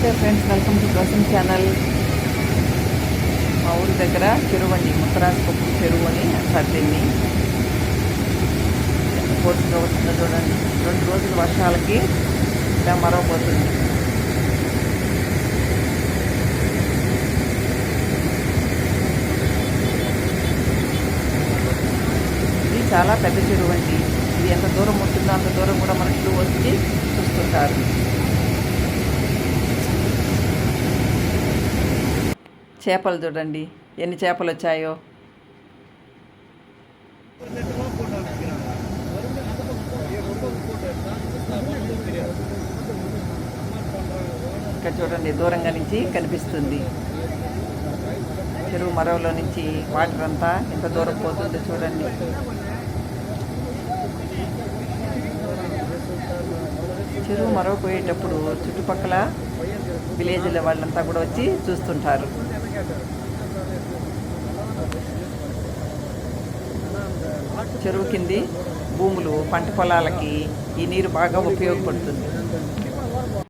నమస్తే friends welcome to Prasan channel. మా ఊరి దగ్గర చెరువు అండి ముత్తరాజపప్పు చెరువు అని అంటారు దీన్ని పోతుందో వస్తుందో చూడండి. రెండు రోజుల వర్షాలకి ఇలా మరవబోతుంది ఇది చాలా పెద్ద చెరువు అండి ఇది ఎంత దూరం ఉంటుందో అంత దూరం కూడా మనుషులు వచ్చి చూస్తుంటారు. చేపలు చూడండి. ఎన్ని చేపలు వచ్చాయో. ఇక్కడ చూడండి దూరంగా నుంచి కనిపిస్తుంది. చెరువు మరవలో నుంచి వాటర్ అంతా ఎంత దూరం పోతుందో చూడండి. చెరువు మరవ పోయేటప్పుడు చుట్టుపక్కల విలేజ్ల వాళ్ళంతా కూడా వచ్చి చూస్తుంటారు. చెరువు కింది భూములు పంట పొలాలకి ఈ నీరు బాగా ఉపయోగపడుతుంది.